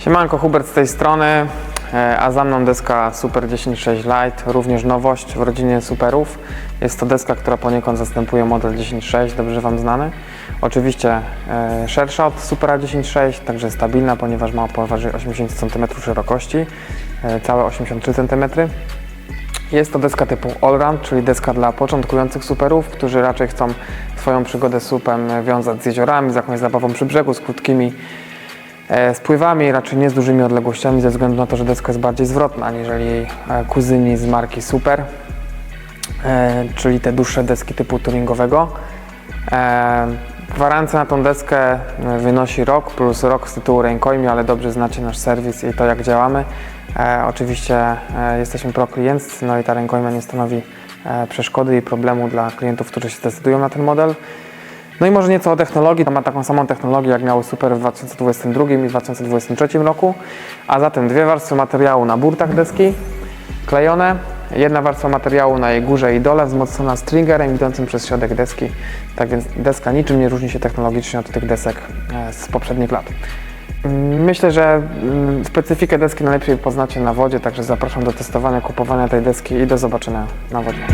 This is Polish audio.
Siemanko, Hubert z tej strony, e, a za mną deska Super 10.6 Lite, również nowość w rodzinie Superów. Jest to deska, która poniekąd zastępuje model 10.6, dobrze Wam znany. Oczywiście e, szersza od Supera 10.6, także stabilna, ponieważ ma powyżej 80 cm szerokości, e, całe 83 cm. Jest to deska typu allround, czyli deska dla początkujących superów, którzy raczej chcą swoją przygodę z supem wiązać z jeziorami, z jakąś zabawą przy brzegu, z krótkimi e, spływami, raczej nie z dużymi odległościami, ze względu na to, że deska jest bardziej zwrotna aniżeli e, kuzyni z marki Super, e, czyli te dłuższe deski typu touringowego. E, Gwarancja na tą deskę wynosi rok plus rok z tytułu rękojmi, ale dobrze znacie nasz serwis i to jak działamy. E, oczywiście e, jesteśmy pro no i ta rękojma nie stanowi e, przeszkody i problemu dla klientów, którzy się zdecydują na ten model. No i może nieco o technologii. To ma taką samą technologię, jak miały Super w 2022 i 2023 roku. A zatem dwie warstwy materiału na burtach deski klejone, jedna warstwa materiału na jej górze i dole wzmocniona stringerem idącym przez środek deski. Tak więc deska niczym nie różni się technologicznie od tych desek e, z poprzednich lat. Mm, Myślę, że mm, specyfikę deski najlepiej poznacie na wodzie, także zapraszam do testowania, kupowania tej deski i do zobaczenia na wodzie.